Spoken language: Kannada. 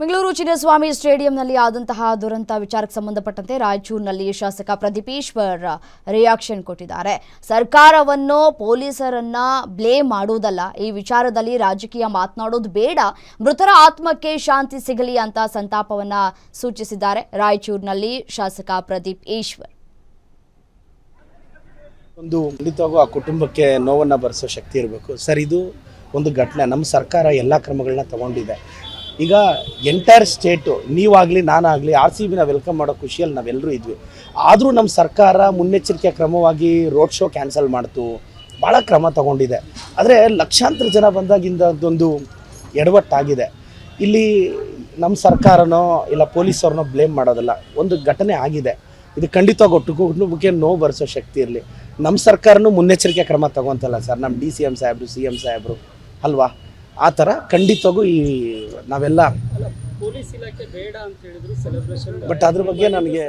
ಬೆಂಗಳೂರು ಚಿನ್ನಸ್ವಾಮಿ ಸ್ಟೇಡಿಯಂನಲ್ಲಿ ಆದಂತಹ ದುರಂತ ವಿಚಾರಕ್ಕೆ ಸಂಬಂಧಪಟ್ಟಂತೆ ರಾಯಚೂರಿನಲ್ಲಿ ಶಾಸಕ ಪ್ರದೀಪೇಶ್ವರ್ ರಿಯಾಕ್ಷನ್ ಕೊಟ್ಟಿದ್ದಾರೆ. ಸರ್ಕಾರವನ್ನು ಪೊಲೀಸರನ್ನ ಬ್ಲೇಮ್ ಮಾಡುವುದಲ್ಲ, ಈ ವಿಚಾರದಲ್ಲಿ ರಾಜಕೀಯ ಮಾತನಾಡೋದು ಬೇಡ, ಮೃತರ ಆತ್ಮಕ್ಕೆ ಶಾಂತಿ ಸಿಗಲಿ ಅಂತ ಸಂತಾಪವನ್ನ ಸೂಚಿಸಿದ್ದಾರೆ ರಾಯಚೂರಿನಲ್ಲಿ ಶಾಸಕ ಪ್ರದೀಪ್ ಈಶ್ವರ್ ಒಂದು ಖಂಡಿತವಾಗೂ ಆ ಕುಟುಂಬಕ್ಕೆ ನೋವನ್ನು ಬರೆಸೋ ಶಕ್ತಿ ಇರಬೇಕು. ಸರ್, ಇದು ಒಂದು ಘಟನೆ. ನಮ್ಮ ಸರ್ಕಾರ ಎಲ್ಲ ಕ್ರಮಗಳನ್ನ ತಗೊಂಡಿದೆ. ಈಗ ಎಂಟೈರ್ ಸ್ಟೇಟು ನೀವಾಗಲಿ, ನಾನಾಗಲಿ ಆರ್ ಸಿ ಬಿನ ವೆಲ್ಕಮ್ ಮಾಡೋ ಖುಷಿಯಲ್ಲಿ ನಾವೆಲ್ಲರೂ ಇದ್ವಿ. ಆದರೂ ನಮ್ಮ ಸರ್ಕಾರ ಮುನ್ನೆಚ್ಚರಿಕೆ ಕ್ರಮವಾಗಿ ರೋಡ್ ಶೋ ಕ್ಯಾನ್ಸಲ್ ಮಾಡ್ತು. ಭಾಳ ಕ್ರಮ ತಗೊಂಡಿದೆ. ಆದರೆ ಲಕ್ಷಾಂತರ ಜನ ಬಂದಾಗಿಂದ ಅದೊಂದು ಎಡವಟ್ಟಾಗಿದೆ. ಇಲ್ಲಿ ನಮ್ಮ ಸರ್ಕಾರನೋ, ಇಲ್ಲ ಪೊಲೀಸವ್ರನ್ನೋ ಬ್ಲೇಮ್ ಮಾಡೋದಲ್ಲ. ಒಂದು ಘಟನೆ ಆಗಿದೆ. ಇದು ಖಂಡಿತ ಒಟ್ಟು ಕುಟುಂಬಕ್ಕೆ ನೋವು ಬರೆಸೋ ಶಕ್ತಿ ಇರಲಿ. ನಮ್ಮ ಸರ್ಕಾರನೂ ಮುನ್ನೆಚ್ಚರಿಕೆ ಕ್ರಮ ತಗೊಂತಲ್ಲ ಸರ್. ನಮ್ಮ ಡಿ ಸಿ ಎಂ ಸಾಹೇಬರು ಸಿ ಎಂ ಸಾಹೇಬರು, ಅಲ್ವಾ? ಆ ಥರ ಖಂಡಿತವಾಗೂ ಈ ನಾವೆಲ್ಲ ಪೊಲೀಸ್ ಇಲಾಖೆ ಬೇಡ ಅಂತ ಹೇಳಿದ್ರು ಸೆಲೆಬ್ರೇಷನ್ ಬಟ್ ಅದ್ರ ಬಗ್ಗೆ ನನಗೆ